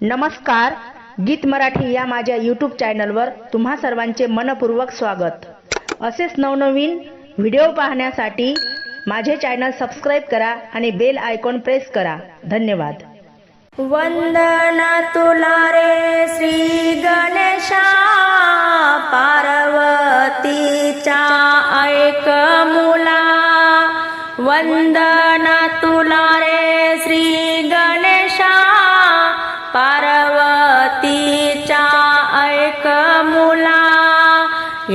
नमस्कार गीत मराठी या माझ्या यूट्यूब चॅनलवर तुम्हा सर्वांचे मनपूर्वक स्वागत. असेच नवनवीन व्हिडिओ पाहण्यासाठी माझे चॅनल सबस्क्राईब करा आणि बेल आयकॉन प्रेस करा. धन्यवाद. वंदना तुला रे श्री गणेशा पार्वतीचा ऐक मुला. वंदना तुला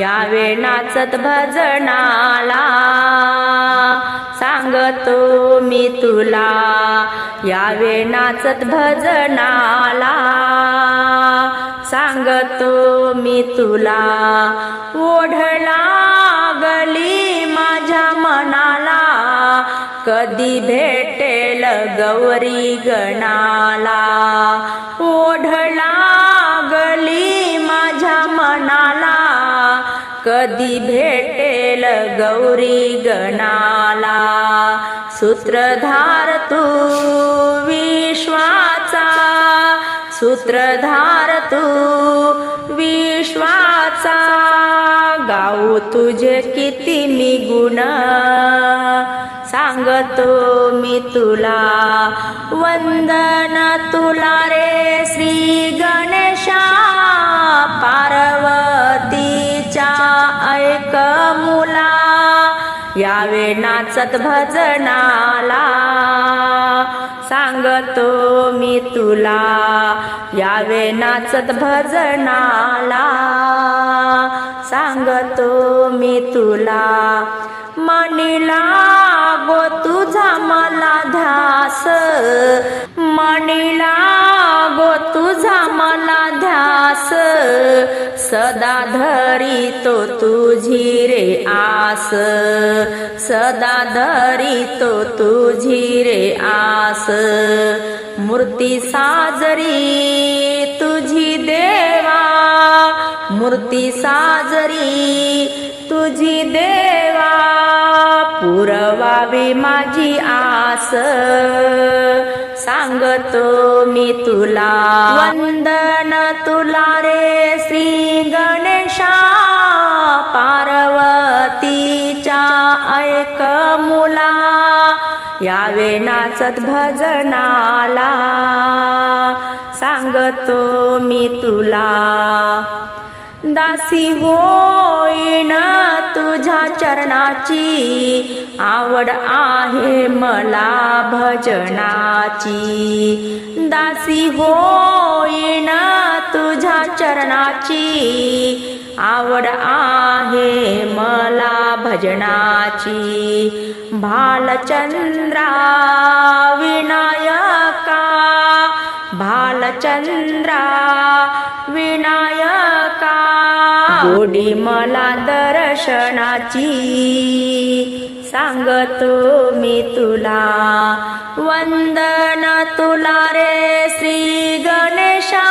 यावे नाचत भजनाला. सांगतो मी तुला यावे नाचत भजनाला. सांगतो मी तुला ओढला गली माझ्या मनाला. कधी भेटेल गौरी गणाला. कधी भेटेल गौरी गणाला? सूत्रधार तू विश्वाचा सूत्रधार तू विश्वाचा. गाऊ तुझे किती मी गुण सांगतो मी तुला. वंदन तुला रे श्री यावे नाचत भजनाला. सांगतो मी तुला यावे नाचत भजनाला. सांगतो मी तुला मणिला गो तुझा मला ध्यास. मणिला गो तुझा मला ध्यास. सदा धरी तो तुझी रे आस. सदा धरी तो तुझी रे आस. मूर्ती साजरी तुझी देवा. मूर्ती साजरी तुझी देवा. पुरवावी माझी आस. सांगतो मी तुला. वंदन तुला रे श्री गणेशा. पार्वतीच्या ऐक मुला. यावे नाचत भजनाला. सांगतो मी तुला. दासी होईना तुझ्या चरणाची. आवड आहे मला भजनाची. दासी होईना तुझ्या चरणाची. आवड आहे मला भजनाची. भालचंद्रा विनायका. भालचंद्रा गोडी मला दर्शनाची. सांगतो मी तुला वंदन तुला रे श्री गणेशा.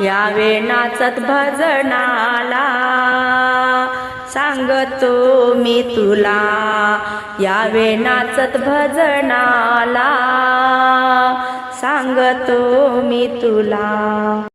यावे नाचत भजनाला. सांगतो मी तुला यावे नाचत भजनाला. सांगतो मी तुला.